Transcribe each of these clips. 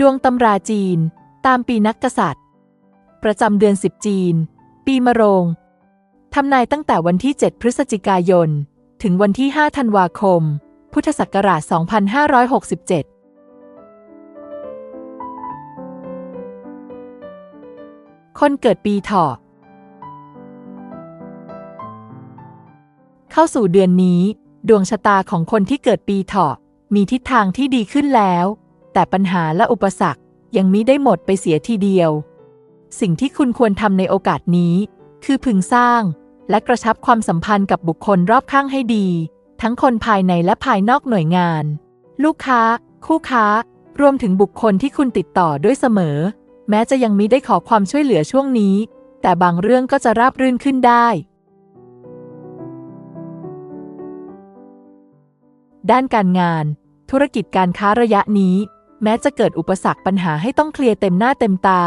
ดวงตำราจีน ตามปีนักกษัตริย์ ประจำเดือนสิบจีน ปีมะโรงทำนายตั้งแต่วันที่ 7 พฤศจิกายน ถึงวันที่ 5 ธันวาคม พุทธศักราช 2567คนเกิดปีเถาะเข้าสู่เดือนนี้ ดวงชะตาของคนที่เกิดปีเถาะมีทิศทางที่ดีขึ้นแล้ว แต่ปัญหาและอุปสรรคยังมิได้หมดไปเสียทีเดียว สิ่งที่คุณควรทำในโอกาสนี้ คือพึงสร้าง และกระชับความสัมพันธ์กับบุคคลรอบข้างให้ดี ทั้งคนภายในและภายนอกหน่วยงาน ลูกค้า คู่ค้า รวมถึงบุคคลที่คุณติดต่อด้วยเสมอ แม้จะยังมิได้ขอความช่วยเหลือช่วงนี้ แต่บางเรื่องก็จะราบรื่นขึ้นได้ ด้านการงาน ธุรกิจการค้าระยะนี้ แม้จะเกิดอุปสรรคปัญหาให้ต้องเคลียร์เต็มหน้าเต็มตา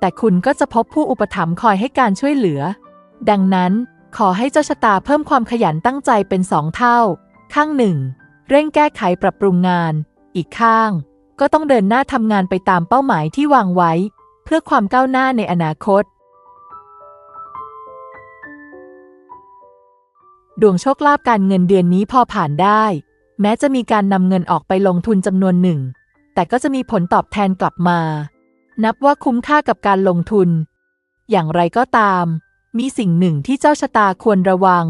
แต่คุณก็จะพบผู้อุปถัมภ์คอยให้การช่วยเหลือ ดังนั้น ขอให้เจ้าชะตาเพิ่มความขยันตั้งใจเป็นสองเท่า ข้างหนึ่ง เร่งแก้ไขปรับปรุงงาน อีกข้าง ก็ต้องเดินหน้าทำงานไปตามเป้าหมายที่วางไว้ เพื่อความก้าวหน้าในอนาคต ดวงโชคลาภการเงินเดือนนี้พอผ่านได้ แม้จะมีการนำเงินออกไปลงทุนจำนวนหนึ่ง แต่ก็จะมีผลตอบแทนกลับมา นับว่าคุ้มค่ากับการลงทุน อย่างไรก็ตาม มีสิ่งหนึ่งที่เจ้าชะตาควรระวัง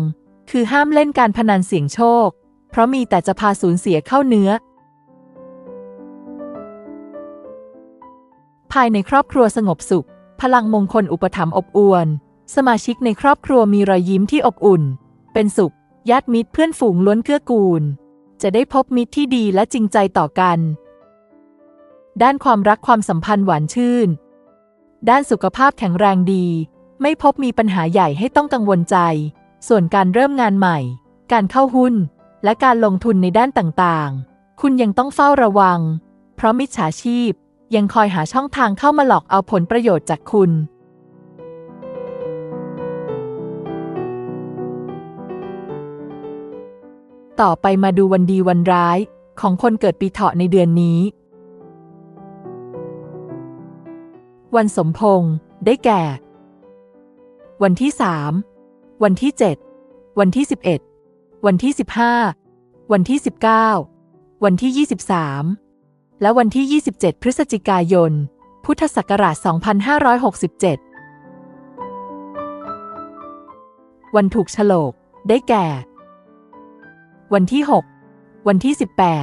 คือห้ามเล่นการพนันเสี่ยงโชค เพราะมีแต่จะพาสูญเสียเข้าเนื้อ ภายในครอบครัวสงบสุข พลังมงคลอุปถัมภ์อบอวล สมาชิกในครอบครัวมีรอยยิ้มที่อบอุ่น เป็นสุขญาติมิตรเพื่อนฝูงล้วนเกื้อกูล จะได้พบมิตรที่ดีและจริงใจต่อกัน ด้านความรักความสัมพันธ์หวานชื่น ด้านสุขภาพแข็งแรงดี ไม่พบมีปัญหาใหญ่ให้ต้องกังวลใจ ส่วนการเริ่มงานใหม่ การเข้าหุ้น และการลงทุนในด้านต่างๆ คุณยังต้องเฝ้าระวัง เพราะมิจฉาชีพยังคอยหาช่องทางเข้ามาหลอกเอาผลประโยชน์จากคุณ ต่อไปมาดูวันดีวันร้ายของคนเกิดปีเถาะในเดือนนี้ วันสมพงษ์ได้แก่ วันที่3วันที่7วันที่11วันที่15วันที่19วันที่23และวันที่27พฤศจิกายน พุทธศักราช2567วันถูกฉลก ได้แก่ วันที่ 6 วันที่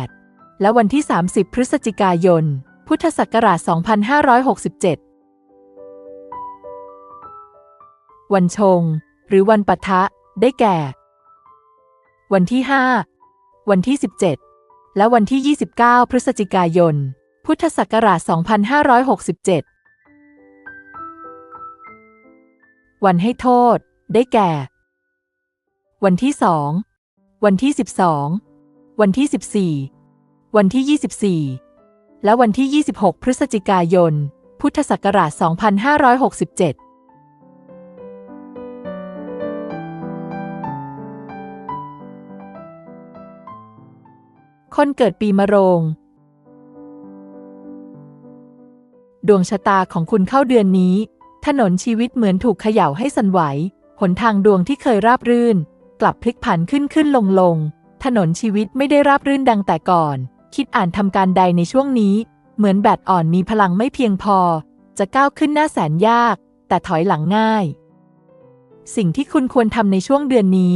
18 และวันที่ 30 พฤศจิกายน พุทธศักราช 2567 วันชง หรือวันปะทะ ได้แก่ วันที่ 5 วันที่ 17 และวันที่ 29 พฤศจิกายน พุทธศักราช 2567 วันให้โทษ ได้แก่ วันที่2วันที่ 12 วันที่ 14 วันที่ 24 และวันที่ 26 พฤศจิกายน พุทธศักราช 2567 คนเกิดปีมะโรง ดวงชะตาของคุณเข้าเดือนนี้ ถนนชีวิตเหมือนถูกเขย่าให้สั่นไหว หนทางดวงที่เคยราบรื่น กลับพลิกผันขึ้นขึ้นลงลง ถนนชีวิตไม่ได้ราบรื่นดังแต่ก่อน คิดอ่านทำการใดในช่วงนี้ เหมือนแบตอ่อนมีพลังไม่เพียงพอ จะก้าวขึ้นหน้าแสนยาก แต่ถอยหลังง่าย สิ่งที่คุณควรทำในช่วงเดือนนี้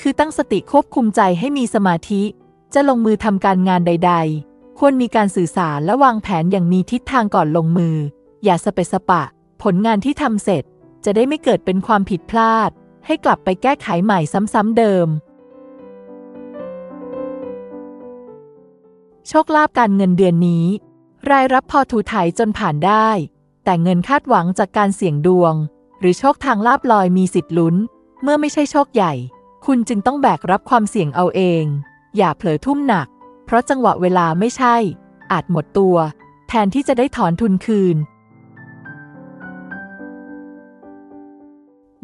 คือตั้งสติควบคุมใจให้มีสมาธิ จะลงมือทำการงานใด ๆ ควรมีการสื่อสารและวางแผนอย่างมีทิศทางก่อนลงมือ อย่าสเปสปะ ผลงานที่ทำเสร็จ จะได้ไม่เกิดเป็นความผิดพลาด ให้กลับไปแก้ไขใหม่ซ้ำๆเดิม โชคลาภการเงินเดือนนี้ รายรับพอถูถ่ายจนผ่านได้ แต่เงินคาดหวังจากการเสี่ยงดวง หรือโชคทางลาบลอยมีสิทธิ์ลุ้น เมื่อไม่ใช่โชคใหญ่ คุณจึงต้องแบกรับความเสี่ยงเอาเอง อย่าเผลอทุ่มหนัก เพราะจังหวะเวลาไม่ใช่ อาจหมดตัว แทนที่จะได้ถอนทุนคืน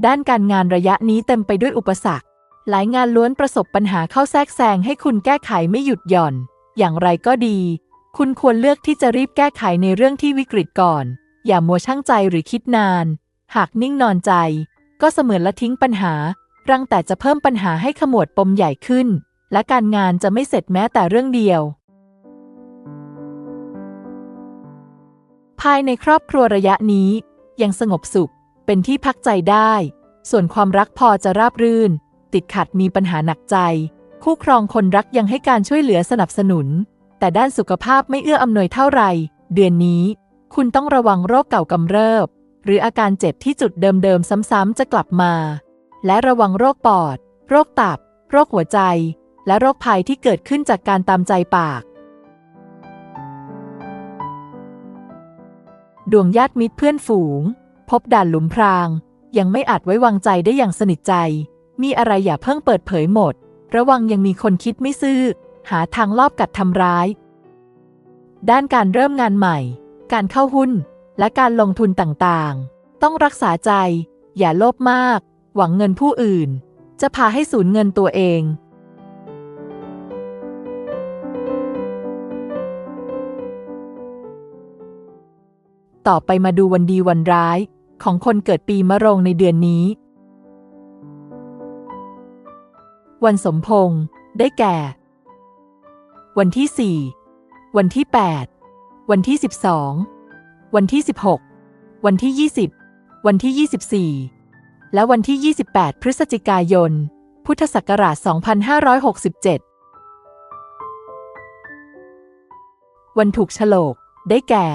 ด้านการงานระยะนี้เต็มไปด้วยอุปสรรค หลายงานล้วนประสบปัญหาเข้าแทรกแซงให้คุณแก้ไขไม่หยุดหย่อน อย่างไรก็ดี คุณควรเลือกที่จะรีบแก้ไขในเรื่องที่วิกฤตก่อน อย่ามัวช่างใจหรือคิดนาน หากนิ่งนอนใจ ก็เสมือนละทิ้งปัญหา รังแต่จะเพิ่มปัญหาให้ขมวดปมใหญ่ขึ้น และการงานจะไม่เสร็จแม้แต่เรื่องเดียว ภายในครอบครัวระยะนี้ยังสงบสุขเป็นที่พักใจได้ ส่วนความรักพอจะราบรื่น ติดขัดมีปัญหาหนักใจ คู่ครองคนรักยังให้การช่วยเหลือสนับสนุน แต่ด้านสุขภาพไม่เอื้ออำนวยเท่าไหร่ เดือนนี้ คุณต้องระวังโรคเก่ากำเริบ หรืออาการเจ็บที่จุดเดิมๆซ้ำๆจะกลับมา และระวังโรคปอด โรคตับ โรคหัวใจ และโรคภัยที่เกิดขึ้นจากการตามใจปาก ดวงญาติมิตรเพื่อนฝูง พบด่านหลุมพราง ยังไม่อาจไว้วางใจได้อย่างสนิทใจ มีอะไรอย่าเพิ่งเปิดเผยหมด ระวังยังมีคนคิดไม่ซื่อ หาทางลอบกัดทำร้าย ด้านการเริ่มงานใหม่ การเข้าหุ้น และการลงทุนต่างๆ ต้องรักษาใจ อย่าโลภมาก หวังเงินผู้อื่น จะพาให้สูญเงินตัวเอง ต่อไปมาดูวันดีวันร้าย ของคนเกิดปีมะโรงในเดือนนี้ วันสมพงษ์ได้แก่ วันที่ 4 วันที่ 8 วันที่ 12 วันที่ 16 วันที่ 20 วันที่ 24 และวันที่ 28 พฤศจิกายน พุทธศักราช 2567 วันถูกโฉลก ได้แก่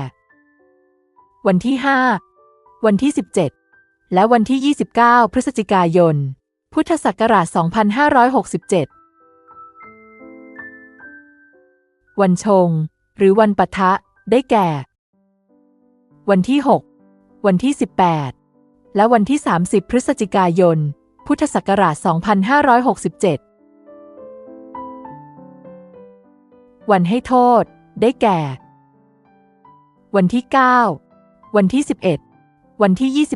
วันที่ 5 วันที่ 17 และวันที่ 29 พฤศจิกายน พุทธศักราช 2567 วันชง หรือวันปะทะ ได้แก่ วันที่ 6 วันที่ 18 และวันที่ 30 พฤศจิกายน พุทธศักราช 2567 วันให้โทษ ได้แก่ วันที่ 9 วันที่ 11 วันที่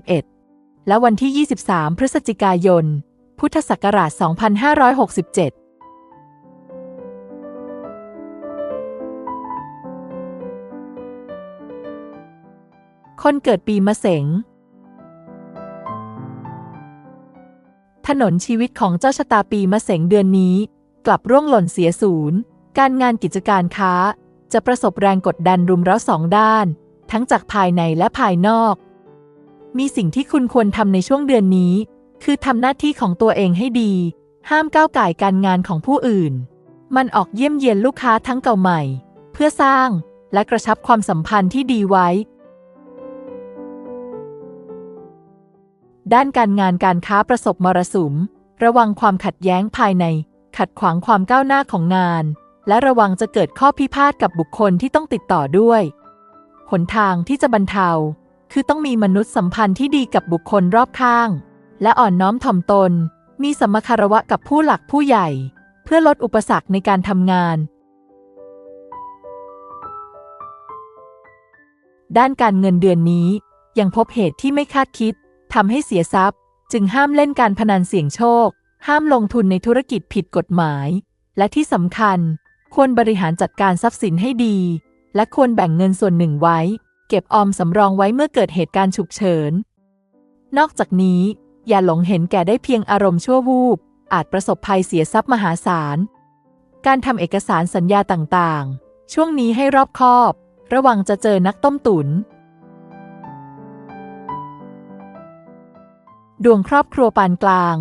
21 และวันที่ 23 พฤศจิกายน พุทธศักราช 2567คนเกิดปีมะเสง ถนนชีวิตของเจ้าชะตาปีมะเสงเดือนนี้ กลับร่วงหล่นเสียศูนย์ การงานกิจการค้า จะประสบแรงกดดันรุมเร้าสองด้าน ทั้งจากภายในและภายนอก มีสิ่งที่คุณควรทำในช่วงเดือนนี้ คือทำหน้าที่ของตัวเองให้ดี ห้ามก้าวไก่การงานของผู้อื่น มันออกเยี่ยมเยียนลูกค้าทั้งเก่าใหม่ เพื่อสร้างและกระชับความสัมพันธ์ที่ดีไว้ ด้านการงานการค้าประสบมรสุม ระวังความขัดแย้งภายใน ขัดขวางความก้าวหน้าของงาน และระวังจะเกิดข้อพิพาทกับบุคคลที่ต้องติดต่อด้วย หนทางที่จะบรรเทา คือต้องมีมนุษยสัมพันธ์ที่ดีกับบุคคลรอบข้าง และอ่อนน้อมถ่อมตน มีสมคารวะกับผู้หลักผู้ใหญ่ เพื่อลดอุปสรรคในการทำงาน ด้านการเงินเดือนนี้ยังพบเหตุที่ไม่คาดคิดทำให้เสียทรัพย์ จึงห้ามเล่นการพนันเสี่ยงโชค ห้ามลงทุนในธุรกิจผิดกฎหมาย และที่สำคัญ ควรบริหารจัดการทรัพย์สินให้ดี และควรแบ่งเงินส่วนหนึ่งไว้ เก็บออมสำรองไว้เมื่อเกิดเหตุการณ์ฉุกเฉิน นอกจากนี้ อย่าหลงเห็นแก่ได้เพียงอารมณ์ชั่ววูบ อาจประสบภัยเสียทรัพย์มหาศาล การทำเอกสารสัญญาต่างๆ ช่วงนี้ให้รอบคอบ ระวังจะเจอนักต้มตุนดวงครอบครัวปานกลาง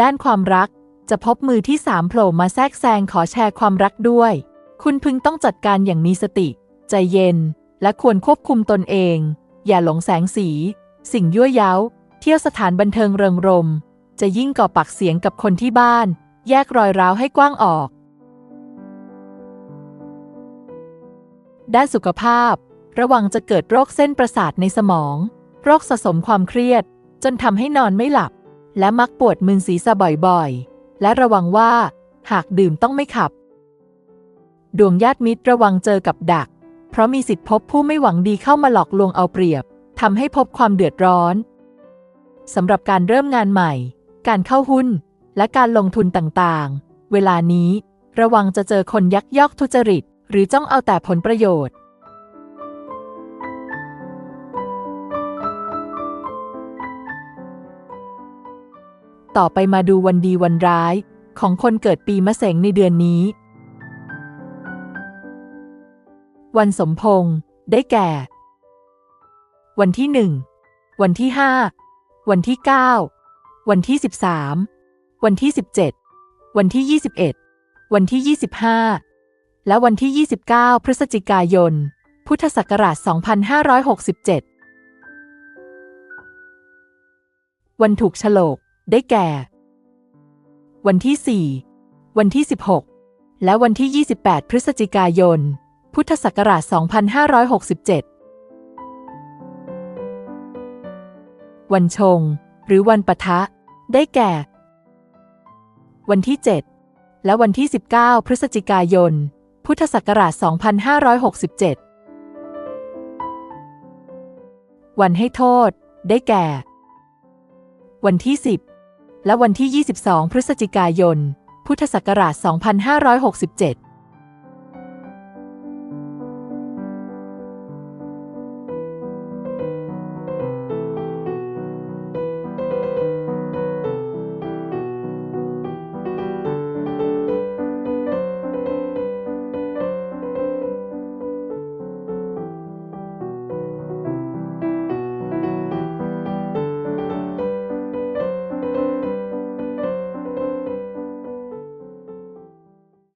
ด้านความรักจะพบมือที่สามโผล่มาแทรกแซงขอแชร์ความรักด้วย คุณพึงต้องจัดการอย่างมีสติ ใจเย็น และควรควบคุมตนเอง อย่าหลงแสงสี สิ่งยั่วย้าเที่ยวสถานบันเทิงเริงรม จะยิ่งก่อปักเสียงกับคนที่บ้าน แยกรอยร้าวให้กว้างออก ด้านสุขภาพ ระวังจะเกิดโรคเส้นประสาทในสมอง โรคสะสมความเครียด จนทำให้นอนไม่หลับ และมักปวดมึนศีรษะบ่อยๆ และระวังว่า หากดื่มต้องไม่ขับ ดวงญาติมิตรระวังเจอกับดัก เพราะมีสิทธิพบผู้ไม่หวังดีเข้ามาหลอกลวงเอาเปรียบทำให้พบความเดือดร้อนสำหรับการเริ่มงานใหม่ การเข้าหุ้น และการลงทุนต่างๆ เวลานี้ ระวังจะเจอคนยักยอกทุจริต หรือจ้องเอาแต่ผลประโยชน์ ต่อไปมาดูวันดีวันร้าย ของคนเกิดปีมะเสงในเดือนนี้ วันสมพงษ์ได้แก่ วันที่หนึ่งวันที่ห้าวันที่เก้าวันที่สิบสามวันที่สิบเจ็ดวันที่ยี่สิบเอ็ดวันที่ยี่สิบห้าและวันที่ยี่สิบเก้าพฤศจิกายน พุทธศักราชสองพันห้าร้อยหกสิบเจ็ดวันถูกฉลกได้แก่ วันที่4วันที่16และวันที่28พฤศจิกายน พุทธศักราช 2567 วันชง หรือวันปะทะ ได้แก่ วันที่ 7 และวันที่ 19 พฤศจิกายน พุทธศักราช 2567 วันให้โทษ ได้แก่ วันที่ 10 และวันที่ 22 พฤศจิกายน พุทธศักราช 2567